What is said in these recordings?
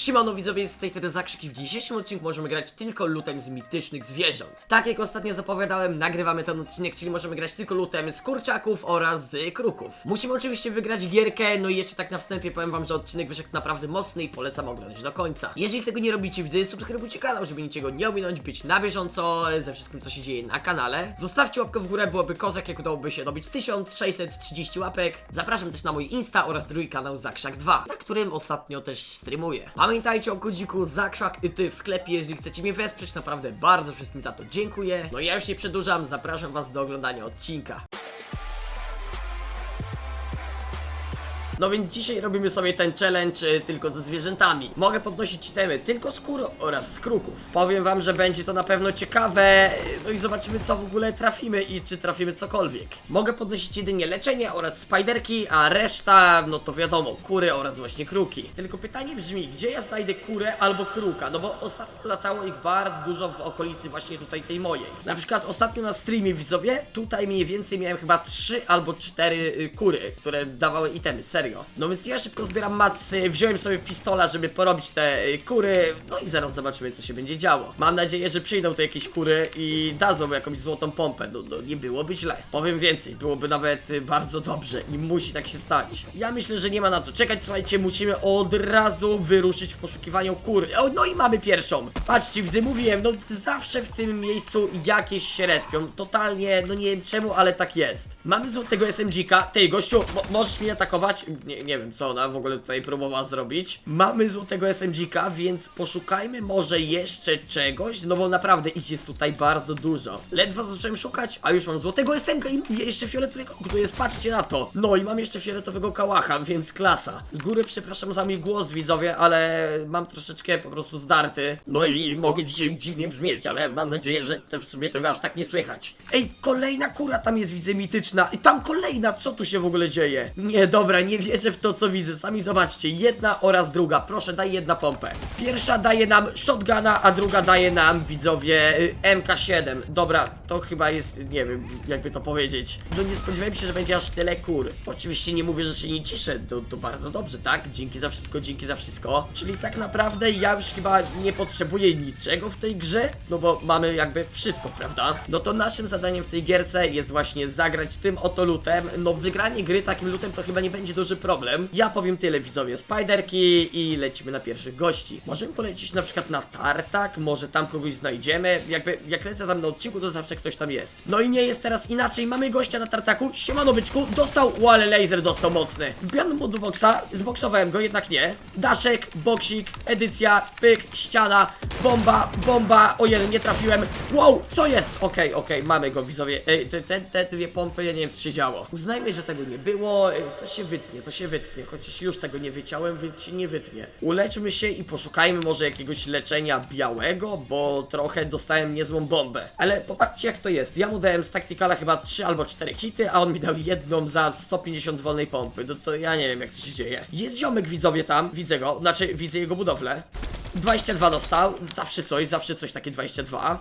Siemano widzowie, z tej strony Zakrzyk i w dzisiejszym odcinku możemy grać tylko lutem z mitycznych zwierząt. Tak jak ostatnio zapowiadałem, nagrywamy ten odcinek, czyli możemy grać tylko lutem z kurczaków oraz z kruków. Musimy oczywiście wygrać gierkę, no i jeszcze tak na wstępie powiem wam, że odcinek wyszedł naprawdę mocny i polecam oglądać do końca. Jeżeli tego nie robicie, widzę, subskrybujcie kanał, żeby niczego nie ominąć, być na bieżąco ze wszystkim, co się dzieje na kanale. Zostawcie łapkę w górę, byłoby kozak, jak udałoby się dobić 1630 łapek. Zapraszam też na mój Insta oraz drugi kanał Zakrzak 2, na którym ostatnio też streamuję. Pamiętajcie o kodziku Zakrzak i ty w sklepie, jeżeli chcecie mnie wesprzeć, naprawdę bardzo wszystkim za to dziękuję. No ja już nie przedłużam, zapraszam was do oglądania odcinka. No więc dzisiaj robimy sobie ten challenge y, tylko ze zwierzętami. Mogę podnosić itemy tylko z kur oraz z kruków. Powiem wam, że będzie to na pewno ciekawe, y, no i zobaczymy co w ogóle trafimy i czy trafimy cokolwiek. Mogę podnosić jedynie leczenie oraz spiderki, a reszta, no to wiadomo, kury oraz właśnie kruki. Tylko pytanie brzmi, gdzie ja znajdę kurę albo kruka? No bo ostatnio latało ich bardzo dużo w okolicy właśnie tutaj tej mojej. Na przykład ostatnio na streamie widzowie, tutaj mniej więcej miałem chyba 3 albo 4 kury, które dawały itemy, serio. No więc ja szybko zbieram macy, wziąłem sobie pistola, żeby porobić te y, kury, no i zaraz zobaczymy co się będzie działo. Mam nadzieję, że przyjdą tu jakieś kury i dadzą jakąś złotą pompę, no, no nie byłoby źle. Powiem więcej, byłoby nawet y, bardzo dobrze i musi tak się stać. Ja myślę, że nie ma na co czekać, słuchajcie, musimy od razu wyruszyć w poszukiwaniu kur. O, no i mamy pierwszą. Patrzcie, widzę, mówiłem, no zawsze w tym miejscu jakieś się respią. Totalnie, no nie wiem czemu, ale tak jest. Mamy złotego SMG-ka. Ty, gościu, mo możesz mnie atakować? Nie, nie wiem, co ona w ogóle tutaj próbowała zrobić. Mamy złotego SMG-ka, więc poszukajmy może jeszcze czegoś, no bo naprawdę ich jest tutaj bardzo dużo. Ledwo zacząłem szukać, a już mam złotego SMG i jeszcze fioletowego, który jest, patrzcie na to. No i mam jeszcze fioletowego kałacha, więc klasa. Z góry przepraszam za mój głos, widzowie, ale mam troszeczkę po prostu zdarty. No i mogę dzisiaj dziwnie brzmieć, ale mam nadzieję, że w sumie tego aż tak nie słychać. Ej, kolejna kura tam jest, widzę, mityczna. I tam kolejna, co tu się w ogóle dzieje? Nie, dobra, nie wierzę w to, co widzę. Sami zobaczcie, jedna oraz druga. Proszę, daj jedna pompę. Pierwsza daje nam shotguna, a druga daje nam, widzowie, y, MK7. Dobra, to chyba jest, nie wiem, jakby to powiedzieć. No nie spodziewałem się, że będzie aż tyle kur. Oczywiście nie mówię, że się nie ciszę, to, to bardzo dobrze, tak? Dzięki za wszystko, dzięki za wszystko. Czyli tak naprawdę ja już chyba nie potrzebuję niczego w tej grze, no bo mamy jakby wszystko, prawda? No to naszym zadaniem w tej gierce jest właśnie zagrać tym oto lutem. No wygranie gry takim lutem to chyba nie będzie duży problem. Ja powiem tyle widzowie, spiderki i lecimy na pierwszych gości. Możemy polecieć na przykład na tartak, może tam kogoś znajdziemy. Jakby jak lecę tam na odcinku, to zawsze ktoś tam jest. No i nie jest teraz inaczej, mamy gościa na tartaku. Siemano byczku, dostał, ale laser dostał mocny. Wbijam mu do boksa, zboksowałem go, jednak nie. Daszek, boksik, edycja, pyk, ściana, bomba, bomba, o jeden, nie trafiłem. Wow, co jest? Okej, okej, mamy go widzowie. Ej, te, te, te dwie pompy, ja nie wiem co się działo. Uznajmy, że tego nie było, to się wytnie, to się wytnie, chociaż już tego nie wyciąłem, więc się nie wytnie. Uleczmy się i poszukajmy może jakiegoś leczenia białego, bo trochę dostałem niezłą bombę. Ale popatrzcie jak to jest, ja mu dałem z taktikala chyba 3 albo 4 hity, a on mi dał jedną za 150 z wolnej pompy. No to ja nie wiem jak to się dzieje. Jest ziomek widzowie tam, widzę go, znaczy widzę jego budowlę. 22 dostał, zawsze coś, zawsze coś takie 22.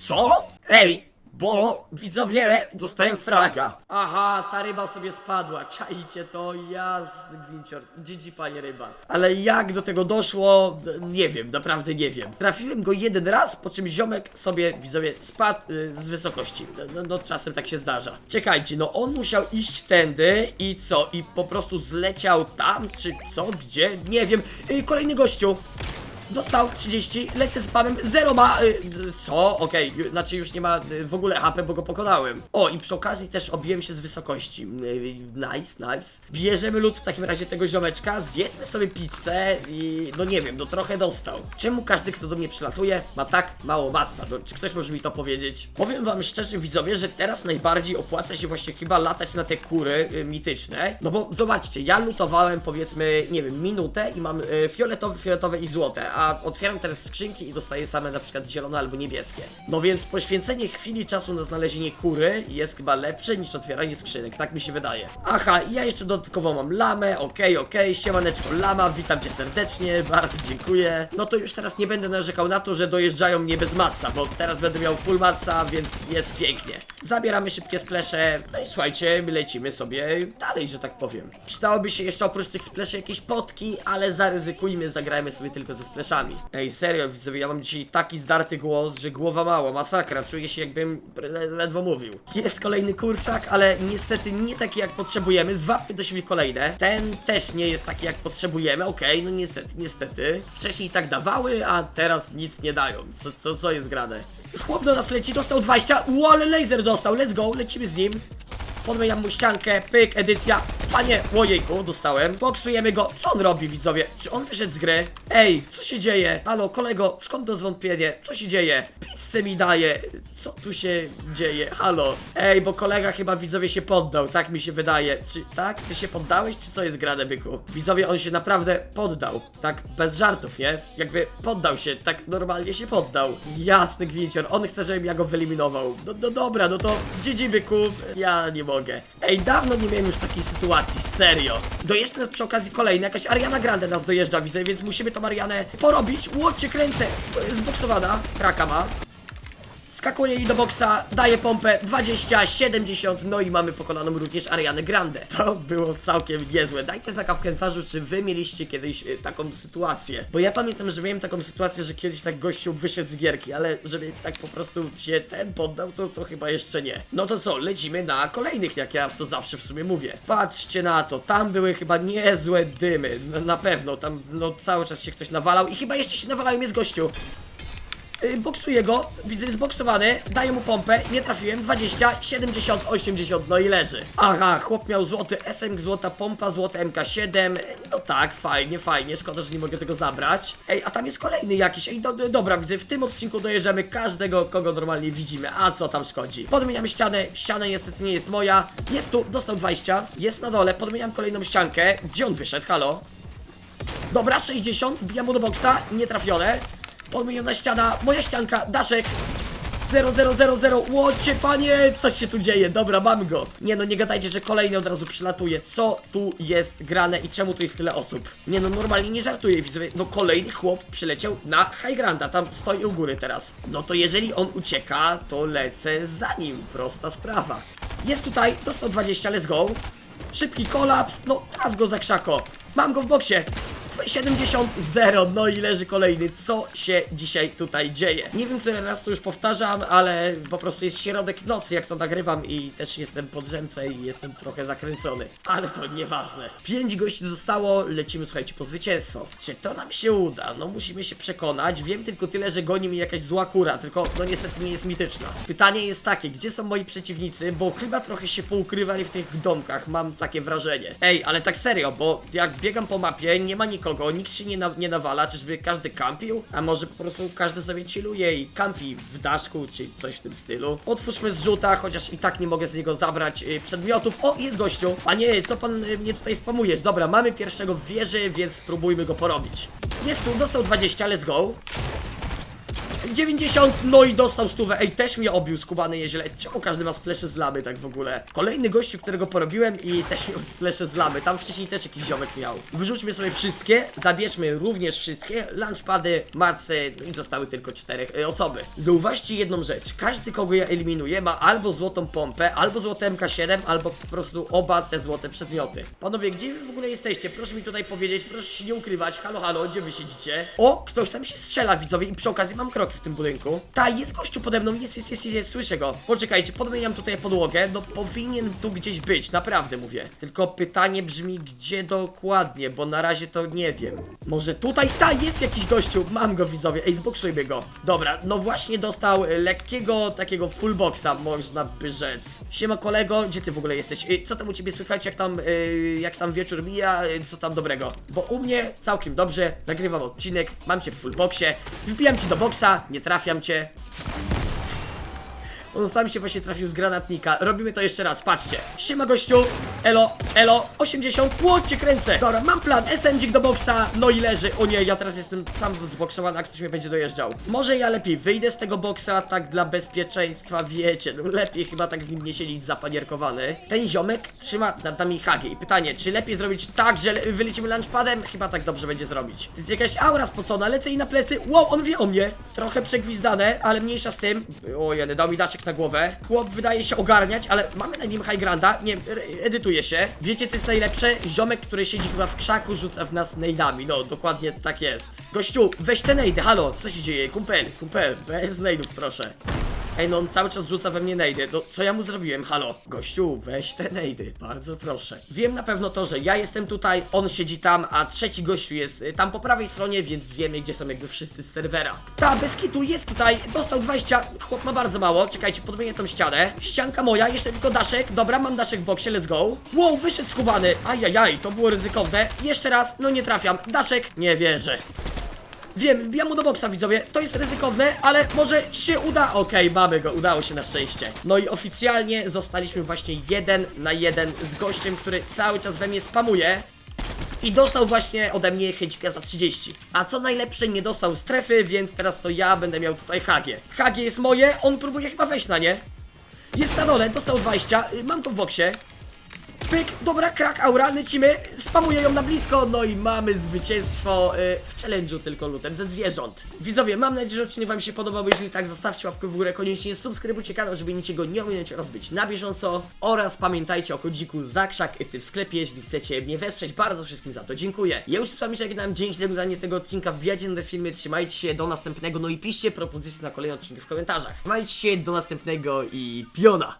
Co? Ej! Bo widzowie, dostałem fraga. Aha, ta ryba sobie spadła. Czajcie to, jasny gwincior. GG panie ryba. Ale jak do tego doszło, nie wiem, naprawdę nie wiem. Trafiłem go jeden raz, po czym ziomek sobie, widzowie, spadł y, z wysokości. No, no czasem tak się zdarza. Czekajcie, no on musiał iść tędy i co? I po prostu zleciał tam, czy co? Gdzie? Nie wiem. Y, kolejny gościu. Dostał 30, lecę z pamem, 0 ma. Y, co? Okej, ju- znaczy już nie ma y, w ogóle HP, bo go pokonałem. O, i przy okazji też obiłem się z wysokości. Y, nice, nice. Bierzemy lód w takim razie tego ziomeczka, zjedzmy sobie pizzę i no nie wiem, no trochę dostał. Czemu każdy, kto do mnie przylatuje, ma tak mało masa? No, czy ktoś może mi to powiedzieć? Powiem wam szczerze, widzowie, że teraz najbardziej opłaca się właśnie chyba latać na te kury y, mityczne. No bo zobaczcie, ja lutowałem powiedzmy, nie wiem, minutę i mam y, fioletowe, fioletowe i złote, a otwieram teraz skrzynki i dostaję same na przykład zielone albo niebieskie. No więc poświęcenie chwili czasu na znalezienie kury jest chyba lepsze niż otwieranie skrzynek, tak mi się wydaje. Aha, i ja jeszcze dodatkowo mam lamę, okej, okej, siemaneczko lama, witam cię serdecznie, bardzo dziękuję. No to już teraz nie będę narzekał na to, że dojeżdżają mnie bez matca, bo teraz będę miał full matca, więc jest pięknie. Zabieramy szybkie splesze, no i słuchajcie, my lecimy sobie dalej, że tak powiem. Przydałoby się jeszcze oprócz tych spleszy jakieś potki, ale zaryzykujmy, zagrajmy sobie tylko ze spleszami. Ej, serio, widzowie, ja mam dzisiaj taki zdarty głos, że głowa mało, masakra, czuję się jakbym le ledwo mówił. Jest kolejny kurczak, ale niestety nie taki jak potrzebujemy, zwapmy do siebie kolejne. Ten też nie jest taki jak potrzebujemy, okej, no niestety, niestety. Wcześniej tak dawały, a teraz nic nie dają. Co, co, co jest grane? Chłop do nas leci, dostał 20, Ło, ale laser dostał, let's go, lecimy z nim. Podmieniam mu ściankę, pyk, edycja. Panie, łojejku, dostałem. Boksujemy go. Co on robi, widzowie? Czy on wyszedł z gry? Ej, co się dzieje? Halo, kolego, skąd to zwątpienie? Co się dzieje? Pizzę mi daje. Co tu się dzieje? Halo. Ej, bo kolega chyba widzowie się poddał, tak mi się wydaje. Czy tak? Ty się poddałeś, czy co jest grane, byku? Widzowie, on się naprawdę poddał. Tak, bez żartów, nie? Jakby poddał się, tak normalnie się poddał. Jasny gwincior, on chce, żebym ja go wyeliminował. No, no dobra, no to GG, byku. Ja nie mogę. Ej, dawno nie miałem już takiej sytuacji, serio. Dojeżdża przy okazji kolejna, jakaś Ariana Grande nas dojeżdża, widzę, więc musimy tą Arianę porobić. Łocie kręcę, zboksowana, kraka ma. Skakuje jej do boksa, daje pompę 20, 70, no i mamy pokonaną również Arianę Grande. To było całkiem niezłe. Dajcie znaka w komentarzu, czy wy mieliście kiedyś y, taką sytuację. Bo ja pamiętam, że miałem taką sytuację, że kiedyś tak gościu wyszedł z gierki, ale żeby tak po prostu się ten poddał, to, to chyba jeszcze nie. No to co, lecimy na kolejnych, jak ja to zawsze w sumie mówię. Patrzcie na to, tam były chyba niezłe dymy, na, na pewno, tam no cały czas się ktoś nawalał i chyba jeszcze się nawalają jest gościu. Y, Boksuję go, widzę jest boksowany, daję mu pompę, nie trafiłem, 20, 70, 80, no i leży. Aha, chłop miał złoty SMG, złota pompa, złote MK7, no tak, fajnie, fajnie, szkoda, że nie mogę tego zabrać. Ej, a tam jest kolejny jakiś, ej, do, do, dobra, widzę, w tym odcinku dojeżdżamy każdego, kogo normalnie widzimy, a co tam szkodzi. Podmieniamy ścianę, ściana niestety nie jest moja, jest tu, dostał 20, jest na dole, podmieniam kolejną ściankę, gdzie on wyszedł, halo? Dobra, 60, wbijam mu do boksa, nie trafione. Podmieniona ściana, moja ścianka, daszek. 0, 0, 0, 0, łocie panie, coś się tu dzieje, dobra, mam go. Nie no, nie gadajcie, że kolejny od razu przylatuje. Co tu jest grane i czemu tu jest tyle osób? Nie no, normalnie nie żartuję, widzowie. No kolejny chłop przyleciał na High Granda, tam stoi u góry teraz. No to jeżeli on ucieka, to lecę za nim, prosta sprawa. Jest tutaj, dostał 20, let's go. Szybki kolaps, no traf go za krzako. Mam go w boksie 70, 0, no i leży kolejny. Co się dzisiaj tutaj dzieje? Nie wiem, który raz to już powtarzam, ale po prostu jest środek nocy, jak to nagrywam i też jestem po drzemce i jestem trochę zakręcony. Ale to nieważne. Pięć gości zostało, lecimy, słuchajcie, po zwycięstwo. Czy to nam się uda? No musimy się przekonać. Wiem tylko tyle, że goni mi jakaś zła kura, tylko no niestety nie jest mityczna. Pytanie jest takie, gdzie są moi przeciwnicy, bo chyba trochę się poukrywali w tych domkach, mam takie wrażenie. Ej, ale tak serio, bo jak biegam po mapie, nie ma nikogo, nikt się nie, na, nie nawala, czyżby każdy kampił? A może po prostu każdy sobie chilluje i kampi w daszku, czy coś w tym stylu. Otwórzmy zrzuta, chociaż i tak nie mogę z niego zabrać y, przedmiotów. O, jest gościu! Panie, co pan y, mnie tutaj spamujesz? Dobra, mamy pierwszego w wieży, więc spróbujmy go porobić. Jest tu, dostał 20, let's go. 90, no i dostał stówę. Ej, też mnie obił skubany nieźle. Czemu każdy ma splesze z lamy tak w ogóle? Kolejny gościu, którego porobiłem i też miał splesze z lamy. Tam wcześniej też jakiś ziomek miał. Wyrzućmy sobie wszystkie, zabierzmy również wszystkie. Lunchpady, macy, no i zostały tylko cztery e, osoby. Zauważcie jedną rzecz. Każdy, kogo ja eliminuję, ma albo złotą pompę, albo złote MK7, albo po prostu oba te złote przedmioty. Panowie, gdzie wy w ogóle jesteście? Proszę mi tutaj powiedzieć, proszę się nie ukrywać. Halo, halo, gdzie wy siedzicie? O, ktoś tam się strzela, widzowie, i przy okazji mam kroki w tym budynku. Ta, jest gościu pode mną, jest, jest, jest, jest, jest, słyszę go. Poczekajcie, podmieniam tutaj podłogę, no powinien tu gdzieś być, naprawdę mówię. Tylko pytanie brzmi, gdzie dokładnie, bo na razie to nie wiem. Może tutaj? Ta, jest jakiś gościu, mam go widzowie, ej, zboksujmy go. Dobra, no właśnie dostał y, lekkiego takiego full boxa, można by rzec. Siema kolego, gdzie ty w ogóle jesteś? Y, Co tam u ciebie słychać, jak tam, y, jak tam wieczór mija, co tam dobrego? Bo u mnie całkiem dobrze, nagrywam odcinek, mam cię w full boxie, wbijam ci do boksa, nie trafiam cię. On sam się właśnie trafił z granatnika. Robimy to jeszcze raz, patrzcie. Siema gościu. Elo, elo, 80. Łocie kręcę. Dobra, mam plan. SMG do boksa. No i leży. O nie, ja teraz jestem sam zboksowany, a ktoś mnie będzie dojeżdżał. Może ja lepiej wyjdę z tego boksa, tak dla bezpieczeństwa, wiecie. No lepiej chyba tak w nim nie siedzieć zapanierkowany. Ten ziomek trzyma nad nami hagi. I pytanie, czy lepiej zrobić tak, że le- wylecimy lunchpadem? Chyba tak dobrze będzie zrobić. To jest jakaś aura spocona, lecę i na plecy. Wow, on wie o mnie. Trochę przegwizdane, ale mniejsza z tym. O jeden, dał mi daszek na głowę. Chłop wydaje się ogarniać, ale mamy na nim high granda. Nie, edytuje się. Wiecie co jest najlepsze? Ziomek, który siedzi chyba w krzaku, rzuca w nas nejdami. No, dokładnie tak jest. Gościu, weź te nejdy, halo, co się dzieje? Kumpel, kumpel, bez nejdów proszę. Ej, no on cały czas rzuca we mnie nejdy. No, co ja mu zrobiłem? Halo? Gościu, weź te nejdy, bardzo proszę. Wiem na pewno to, że ja jestem tutaj, on siedzi tam, a trzeci gościu jest y, tam po prawej stronie, więc wiemy, gdzie są jakby wszyscy z serwera. Ta, bez kitu jest tutaj, dostał 20, chłop ma bardzo mało. Czekajcie, podmienię tą ścianę. Ścianka moja, jeszcze tylko daszek. Dobra, mam daszek w boksie, let's go. Wow, wyszedł skubany. Ajajaj, to było ryzykowne. Jeszcze raz, no nie trafiam. Daszek, nie wierzę. Wiem, wbijam mu do boksa widzowie, to jest ryzykowne, ale może się uda. Okej, mamy go, udało się na szczęście. No i oficjalnie zostaliśmy właśnie jeden na jeden z gościem, który cały czas we mnie spamuje. I dostał właśnie ode mnie chycika za 30. A co najlepsze, nie dostał strefy, więc teraz to ja będę miał tutaj hagie. Hagie jest moje, on próbuje chyba wejść na nie. Jest na dole, dostał 20, y, mam go w boksie. Pyk, dobra, krak, aura, lecimy, spamuję ją na blisko, no i mamy zwycięstwo y, w challenge'u tylko lutem ze zwierząt. Widzowie, mam nadzieję, że odcinek wam się podobał, jeżeli tak, zostawcie łapkę w górę, koniecznie subskrybujcie kanał, żeby niczego nie ominąć oraz być na bieżąco. Oraz pamiętajcie o kodziku Zakrzak ty w sklepie, jeżeli chcecie mnie wesprzeć, bardzo wszystkim za to dziękuję. Ja już z wami żegnam, dzięki za oglądanie tego odcinka, wbijajcie na te filmy, trzymajcie się, do następnego, no i piszcie propozycje na kolejne odcinki w komentarzach. Trzymajcie się, do następnego i piona!